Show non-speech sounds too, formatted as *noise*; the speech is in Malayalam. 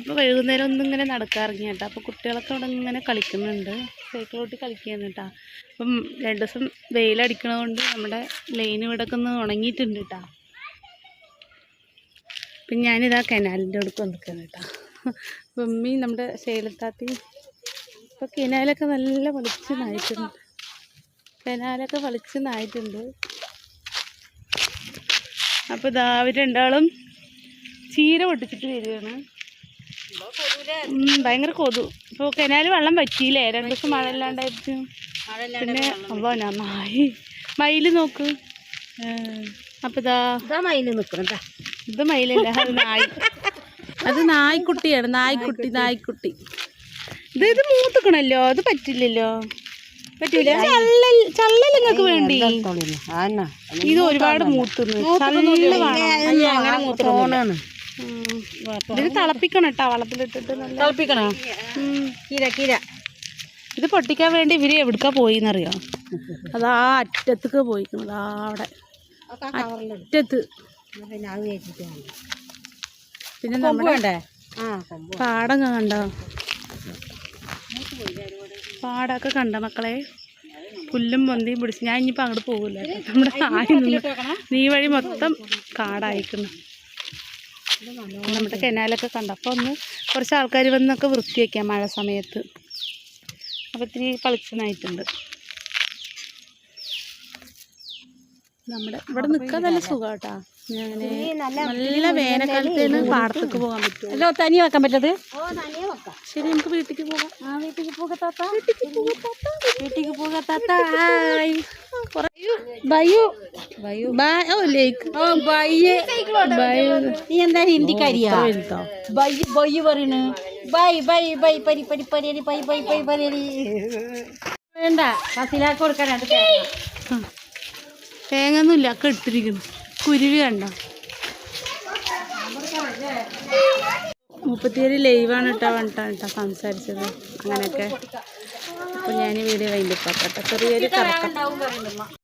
അപ്പോൾ വൈകുന്നേരം ഒന്നും ഇങ്ങനെ നടക്കാറിങ്ങി കേട്ടോ. അപ്പോൾ കുട്ടികളൊക്കെ അവിടെ ഇങ്ങനെ കളിക്കുന്നുണ്ട്. സൈക്കിൾ ഓട്ടി കളിക്കുകയാണ് കേട്ടോ. അപ്പം രണ്ട് ദിവസം വെയിലടിക്കണതുകൊണ്ട് നമ്മുടെ ലൈൻ ഇവിടെ ഒക്കെ ഒന്ന് ഉണങ്ങിയിട്ടുണ്ട് കേട്ടോ. അപ്പം ഞാനിതാ കനാലിന്റെ അടുക്ക് വന്നിരിക്കുകയാണ് കേട്ടോ. അപ്പം നമ്മുടെ ശൈലത്താത്തി ഇപ്പോൾ കനാലൊക്കെ നല്ല വലിച്ച് നായിട്ടുണ്ട്. കനാലൊക്കെ വലിച്ച് നായിട്ടുണ്ട്. അപ്പോൾ ഇതാ അവർ രണ്ടാളും ചീര പൊട്ടിച്ചിട്ട് വരികയാണ്. ഭയങ്കര കൊതു. ഇപ്പോൾ കനാല് വെള്ളം പറ്റിയില്ലേ? രണ്ടു ദിവസം മഴ ഇല്ലാണ്ടായിട്ട് പിന്നെ അല്ലോ ഞാൻ മായി മയിൽ നോക്ക്. അപ്പൊ ഇതാ മയിൽ നിക്കണ ഇത് മയിലല്ല? അത് നായി അത് നായ്ക്കുട്ടിയാണ്. നായ്ക്കുട്ടി നായ്ക്കുട്ടി. ഇത് ഇത് മൂത്തുക്കണല്ലോ? അത് പറ്റില്ലല്ലോ? പറ്റൂല? ചള്ളൽ ചള്ളൽ നിങ്ങൾക്ക് വേണ്ടി. ഇത് ഒരുപാട് മൂത്തുന്നു. ചള്ളൽ വേണം. ഇതിന് തിളപ്പിക്കണം കേട്ടോ വെള്ളത്തിലിട്ടിട്ട് തിളപ്പിക്കണോ. കീര കീര. ഇത് പൊട്ടിക്കാൻ വേണ്ടി ഇവർ എവിടക്കാ പോയിന്നറിയോ? *laughs* അതാ അറ്റത്തേക്ക് പോയിക്കുന്നത് ആ അവിടെ അറ്റത്ത്. പിന്നെ നമ്മുടെ പാടം കണ്ടോ. പാടൊക്കെ കണ്ട? മക്കളെ? പുല്ലും പൊന്തിയും പിടിച്ച് ഞാൻ ഇനിയിപ്പോൾ അങ്ങോട്ട് പോകില്ല നമ്മുടെ നീ വഴി മൊത്തം കാടായിക്കുന്നു നമ്മുടെ കനാലൊക്കെ കണ്ട? അപ്പോൾ ഒന്ന് കുറച്ച് ആൾക്കാർ വന്നൊക്കെ വൃത്തിയാക്കാം മഴ സമയത്ത്. അപ്പോൾ ഇത്തിരി പളിച്ചനായിട്ടുണ്ട്. നമ്മുടെ ഇവിടെ നിൽക്കാൻ നല്ല സുഖം കേട്ടോ നല്ല വേനൽക്കാലത്തേന് പാടത്തേക്ക് പോകാൻ പറ്റും അല്ലോ തനി വെക്കാൻ പറ്റത് ശരി നമുക്ക് വീട്ടിലേക്ക് പോകാം. ആ വീട്ടിക്ക് പോകാത്ത വീട്ടിക്ക് പോകാത്ത ഹായ് ബയ്യു ബയ്യു ബൈ. ഓ ലേക്ക്. ഓ ബയ്യ് ബയ്യു നീ എന്താ ഹിന്ദിക്കാരിയാ ബയ്യ് ബയ്യ് പറയണ്. ബൈ ബൈ ബൈ പരി പരി പരിയരി ബൈ ബൈ ബൈ പരിയരി വേണ്ട. കസിലാക്ക് കൊടുക്കാൻ തേങ്ങ. ഒന്നും തേങ്ങൊന്നുമില്ല ഒക്കെ എടുത്തിരിക്കുന്നു. കുരുവി കണ്ട? മുപ്പത്തിയേഴ് ലൈവാണ് കേട്ടോ വേണ്ട കേട്ടോ സംസാരിച്ചത്. അങ്ങനെയൊക്കെ. അപ്പോൾ ഞാൻ വീഡിയോ ആക്കട്ടെ ചെറിയൊരു കറക്കം